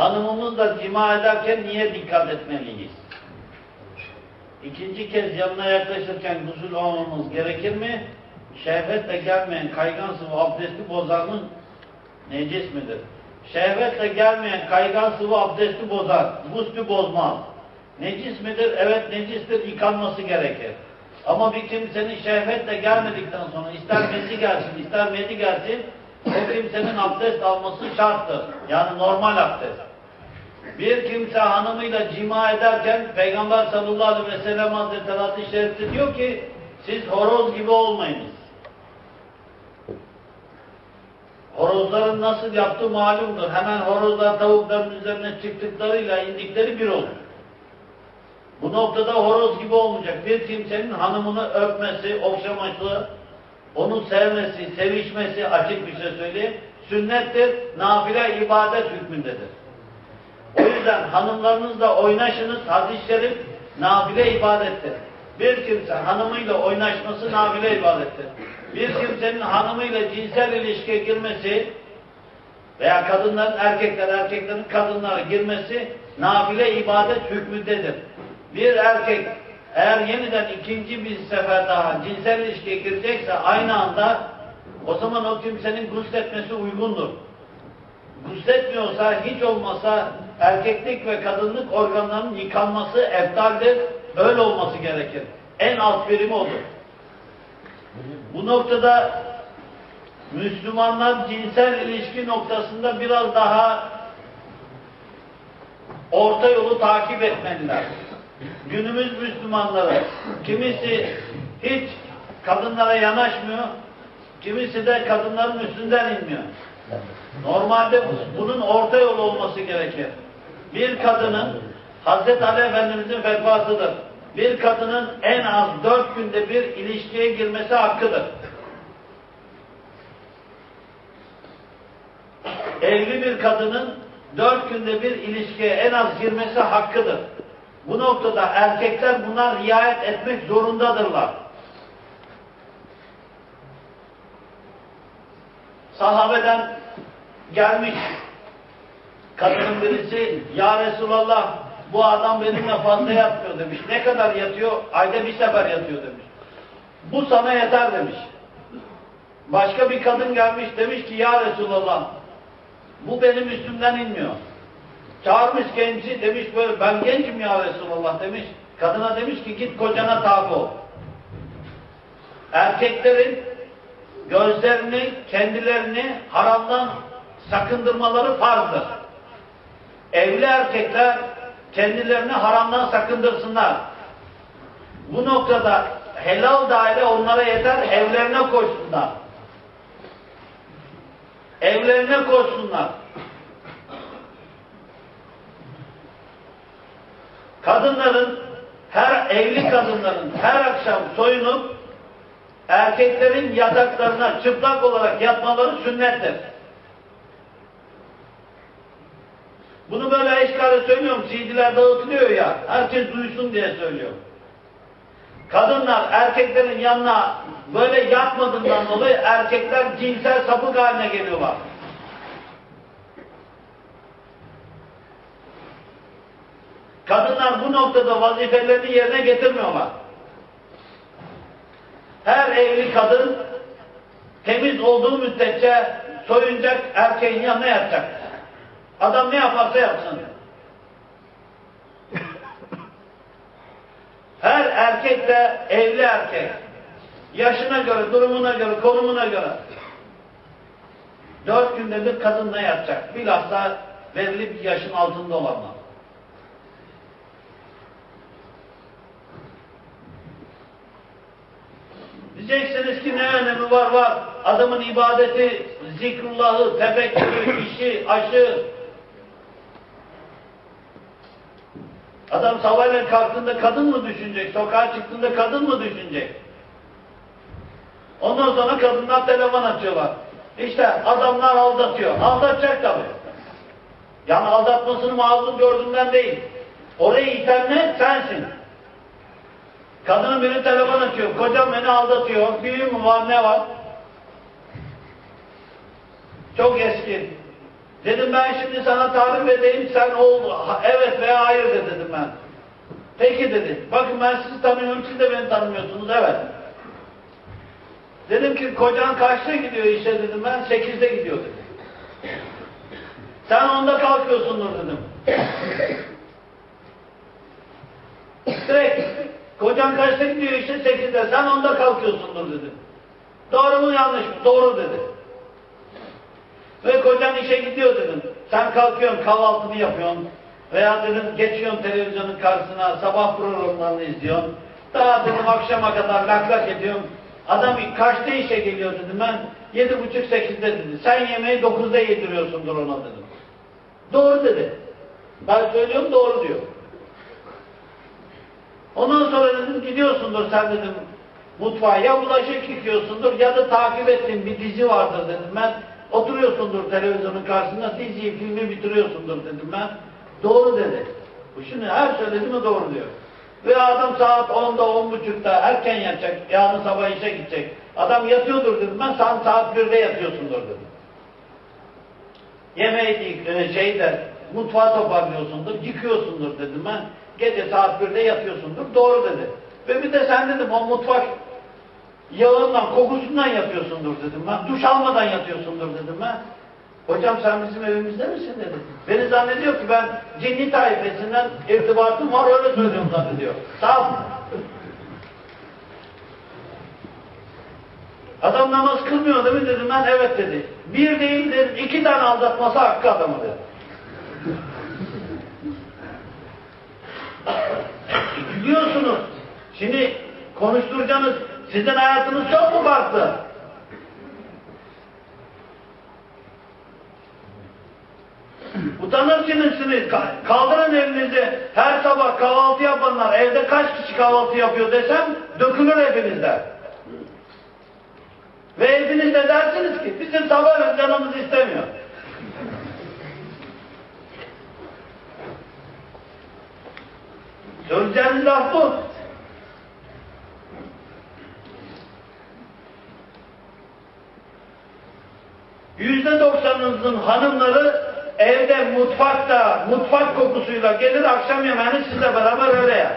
hanımımızla cima ederken niye dikkat etmeliyiz? İkinci kez yanına yaklaşırken gusül almamız gerekir mi? Şehvetle gelmeyen kaygan sıvı abdesti bozar mı? Necis midir? Şehvetle gelmeyen kaygan sıvı abdesti bozar. Guslü bozmaz. Necis midir? Evet necistir. Yıkanması gerekir. Ama bir kimsenin şehvetle gelmedikten sonra ister mesi gelsin, ister medi gelsin, o kimsenin abdest alması şarttır. Yani normal abdest. Bir kimse hanımıyla cima ederken Peygamber sallallahu aleyhi ve sellem Hazretleri hadis-i şerifte diyor ki siz horoz gibi olmayınız. Horozların nasıl yaptığı malumdur. Hemen horozlar tavukların üzerine çıktıklarıyla indikleri bir olur. Bu noktada horoz gibi olmayacak. Bir kimsenin hanımını öpmesi, okşaması, onu sevmesi, sevişmesi açık bir şey söyleyeyim. Sünnettir, nafile ibadet hükmündedir. O yüzden hanımlarınızla oynaşınız, hadis-i şerif nafile ibadettir. Bir kimse hanımıyla oynaşması nafile ibadettir. Bir kimsenin hanımıyla cinsel ilişkiye girmesi veya kadınların erkekler, erkeklerin kadınlara girmesi nafile ibadet hükmündedir. Bir erkek eğer yeniden ikinci bir sefer daha cinsel ilişkiye girecekse aynı anda o zaman o kimsenin gusletmesi uygundur. Gusletmiyorsa hiç olmasa erkeklik ve kadınlık organlarının yıkanması eftaldir. Öyle olması gerekir. En alt birimi odur. Bu noktada Müslümanlar cinsel ilişki noktasında biraz daha orta yolu takip etmeliler. Günümüz Müslümanları kimisi hiç kadınlara yanaşmıyor, kimisi de kadınların üstünden inmiyor. Normalde bunun orta yol olması gerekir. Bir kadının Hazreti Ali Efendimizin fetvasıdır. Bir kadının en az dört günde bir ilişkiye girmesi hakkıdır. Evli bir kadının dört günde bir ilişkiye en az girmesi hakkıdır. Bu noktada erkekler buna riayet etmek zorundadırlar. Sahabeden gelmiş kadının birisi ya Resulallah bu adam benimle fazla yatmıyor demiş. Ne kadar yatıyor? Ayda bir sefer yatıyor demiş. Bu sana yeter demiş. Başka bir kadın gelmiş demiş ki ya Resulallah bu benim üstümden inmiyor. Çağırmış genci demiş böyle ben gencim ya Resulallah demiş. Kadına demiş ki git kocana tabi ol. Erkeklerin gözlerini, kendilerini haramdan sakındırmaları farzdır. Evli erkekler kendilerini haramdan sakındırsınlar. Bu noktada helal daire onlara yeter, evlerine koşsunlar. Evlerine koşsunlar. Kadınların, her evli kadınların her akşam soyunup erkeklerin yataklarına çıplak olarak yatmaları sünnettir. Bunu böyle eşkale söylüyorum, CD'ler dağıtılıyor ya, herkes duysun diye söylüyorum. Kadınlar erkeklerin yanına böyle yatmadığından dolayı erkekler cinsel sapık haline geliyorlar. Kadınlar bu noktada vazifelerini yerine getirmiyorlar. Her evli kadın temiz olduğu müddetçe soyunacak, erkeğin yanına yatacak. Adam ne yaparsa yapsın. Her erkek de evli erkek. Yaşına göre, durumuna göre, konumuna göre. Dört günde bir kadınla yatacak. Bilhassa belli bir yaşın altında olanlar. Diyeceksiniz ki ne önemi var var. Adamın ibadeti, zikrullahı, tefekkürü, işi, aşı. Adam sabahleyin kalktığında kadın mı düşünecek? Sokağa çıktığında kadın mı düşünecek? Ondan sonra kadınlar telefon açıyorlar. İşte adamlar aldatıyor. Aldatacak tabii. Yani aldatmasını mazlum gördüğünden değil. Orayı iten ne? Sensin. Kadının biri telefon açıyor. Kocam beni aldatıyor. Büyü mü var ne var? Çok eski. Dedim ben şimdi sana tarif edeyim sen ol, evet veya hayır de dedim ben. Peki dedi. Bakın ben sizi tanıyorum siz de beni tanımıyorsunuz evet. Dedim ki kocan kaçta gidiyor işe dedim ben sekizde gidiyor dedi. Sen onda kalkıyorsundur dedim. Direkt kocan kaçta gidiyor işe sekizde sen onda kalkıyorsundur dedim. Doğru mu yanlış mı? Doğru dedi. Ve kocan işe gidiyor dedim. Sen kalkıyorsun kahvaltını yapıyorsun. Veya dedim geçiyorsun televizyonun karşısına sabah programlarını izliyorsun. Daha dedim akşama kadar lak lak ediyorsun. Adam kaçta işe geliyor dedim ben. Yedi buçuk sekizde dedi. Sen yemeği dokuzda yediriyorsundur ona dedim. Doğru dedi. Ben söylüyorum doğru diyor. Ondan sonra dedim gidiyorsundur sen dedim mutfağa ya bulaşık yıkıyorsundur ya da takip ettiğin bir dizi vardır dedim ben. Oturuyorsundur televizyonun karşısında diziyi filmi bitiriyorsundur dedim ben. Doğru dedi. Bu şimdi her söyledi mi doğru diyor. Ve adam saat 10'da 10.30'da erken yatacak. Yarın sabah işe gidecek. Adam yatıyordur dedim ben. Sen saat 1'de yatıyorsundur dedim. Yemeği e, şeyde mutfağı toparlıyorsundur, yıkıyorsundur dedim ben. Gece saat 1'de yatıyorsundur. Doğru dedi. Ve bir de sen dedim o mutfak yağından, kokusundan yapıyorsundur dedim ben. Duş almadan yatıyorsundur dedim ben. Hocam sen bizim evimizde misin dedi. Beni zannediyor ki ben cinni taifesinden irtibatım var öyle söylüyorum zannediyor. Ol. Adam namaz kılmıyor değil mi dedim ben evet dedi. Bir değil dedim iki tane aldatması hakkı adamı dedi. Biliyorsunuz. Şimdi konuşturacağınız sizin hayatınız çok mu farklı? Utanırsınız siz. Ka- Kaldırın elinizi. Her sabah kahvaltı yapanlar evde kaç kişi kahvaltı yapıyor desem dökülür hepinizde. Ve hepiniz de dersiniz ki bizim sabah canımız istemiyor. Söyleyeceğiniz laf bu. Yüzde doksanınızın hanımları evde mutfakta mutfak kokusuyla gelir akşam yemeğini sizle beraber öyle yer.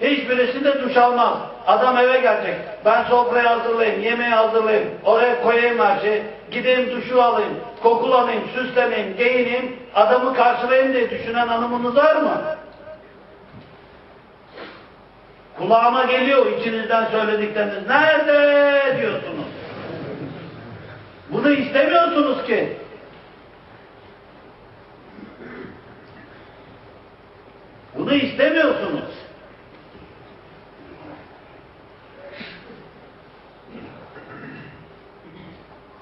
Hiçbirisi de duş almaz. Adam eve gelecek. Ben sofrayı hazırlayayım, yemeği hazırlayayım, oraya koyayım her şeyi. Gideyim duşu alayım, kokulanayım, süsleneyim, giyineyim, adamı karşılayayım diye düşünen hanımınız var mı? Kulağıma geliyor içinizden söyledikleriniz. Nerede diyorsunuz? Bunu istemiyorsunuz ki. Bunu istemiyorsunuz.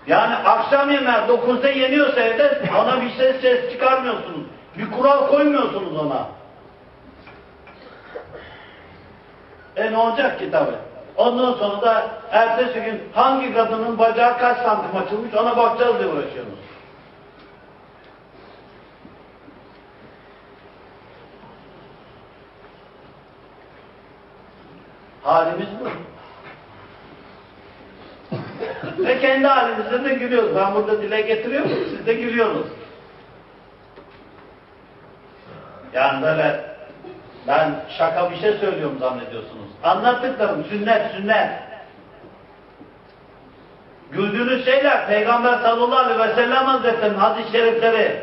Yani akşam yemeği 9'da yeniyorsa evde ona bir ses ses çıkarmıyorsunuz. Bir kural koymuyorsunuz ona. E ne olacak ki tabi? Ondan sonra da ertesi gün hangi kadının bacağı kaç santim açılmış ona bakacağız diye uğraşıyorsunuz. Halimiz bu. Ve kendi halimizde de gülüyoruz. Ben burada dile getiriyorum, siz de gülüyorsunuz. Yani böyle ben şaka bir şey söylüyorum zannediyorsunuz. Anlattıklarım sünnet sünnet. Güldüğünüz şeyler Peygamber sallallahu aleyhi ve sellem hazretlerinin hadis-i şerifleri.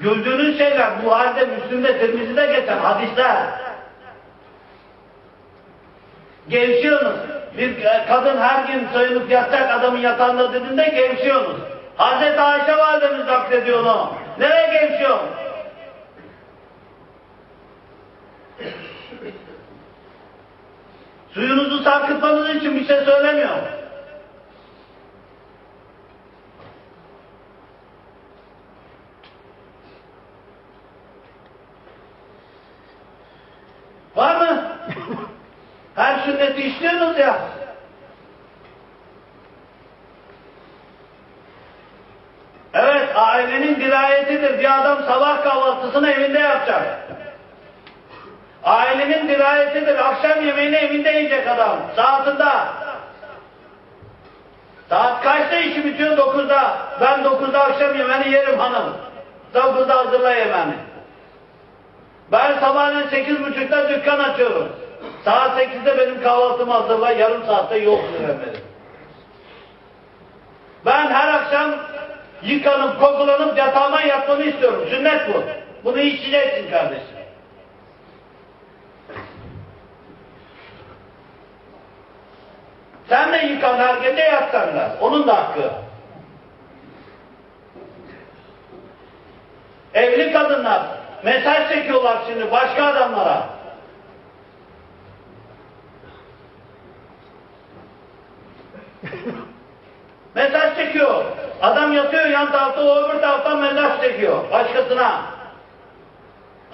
Güldüğünüz şeyler Buhari'de, Müslim'de, Tirmizi'de geçen hadisler. Gevşiyorsunuz. Bir kadın her gün soyunup yatacak adamın yatağında dediğinde gevşiyorsunuz. Hazreti Ayşe validemiz naklediyor onu. Nereye gevşiyorsun? Suyunuzu sarkıtmanız için bir şey söylemiyor. Var mı? Her sünneti işliyorsunuz ya. Evet, ailenin dirayetidir. Bir adam sabah kahvaltısını evinde yapacak. Ailenin dirayetidir. Akşam yemeğini evinde yiyecek adam. Saatinde. Saat kaçta işi bitiyor? 9'da. Ben 9'da akşam yemeğini yerim hanım. 9'da hazırla yemeğini. Ben sabahleyin 8.30'da dükkan açıyorum. Saat 8'de benim kahvaltımı hazırla, yarım saatte yoksun efendim. Ben her akşam yıkanıp, kokulanıp yatağıma yatmanı istiyorum. Sünnet bu. Bunu içeceksin kardeşim. Sen de yıkan her gece yatsan da. Onun da hakkı. Evli kadınlar mesaj çekiyorlar şimdi başka adamlara. mesaj çekiyor. Adam yatıyor yan tarafta, o öbür taraftan mesaj çekiyor başkasına.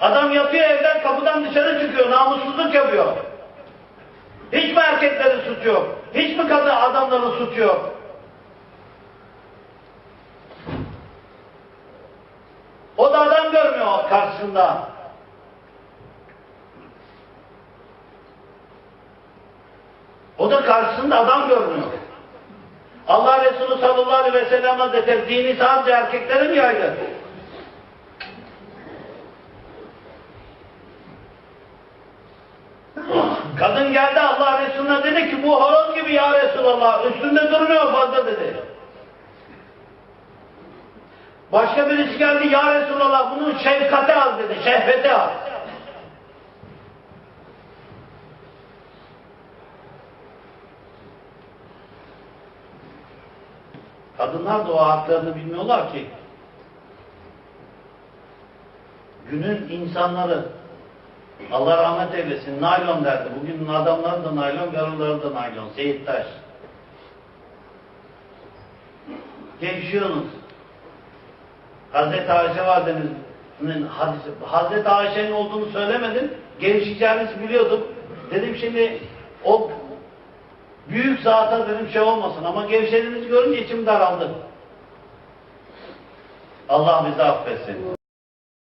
Adam yatıyor evden kapıdan dışarı çıkıyor, namussuzluk yapıyor. Hiç mi erkeklerin suçu yok? Hiç mi kadın adamların suçu yok? O da adam görmüyor karşısında. O da karşısında adam görmüyor. Allah Resulü sallallahu aleyhi ve sellem Hazretleri dini sadece erkeklere mi yaydı? Kadın geldi Resulüne dedi ki bu horoz gibi ya Resulallah üstünde durmuyor fazla dedi. Başka birisi geldi ya Resulallah bunun şefkati az dedi, şehveti az. Kadınlar da o haklarını bilmiyorlar ki. Günün insanları Allah rahmet eylesin. Naylon derdi. Bugünün adamları da naylon, karıları da naylon. Seyit Taş. Gevşiyorsunuz. Hazreti Ayşe Validemiz'in hadisi. Hazreti Ayşe'nin olduğunu söylemedim. Gevşeyeceğinizi biliyordum. Dedim şimdi o büyük zata dedim şey olmasın ama gevşediğinizi görünce içim daraldı. Allah bizi affetsin.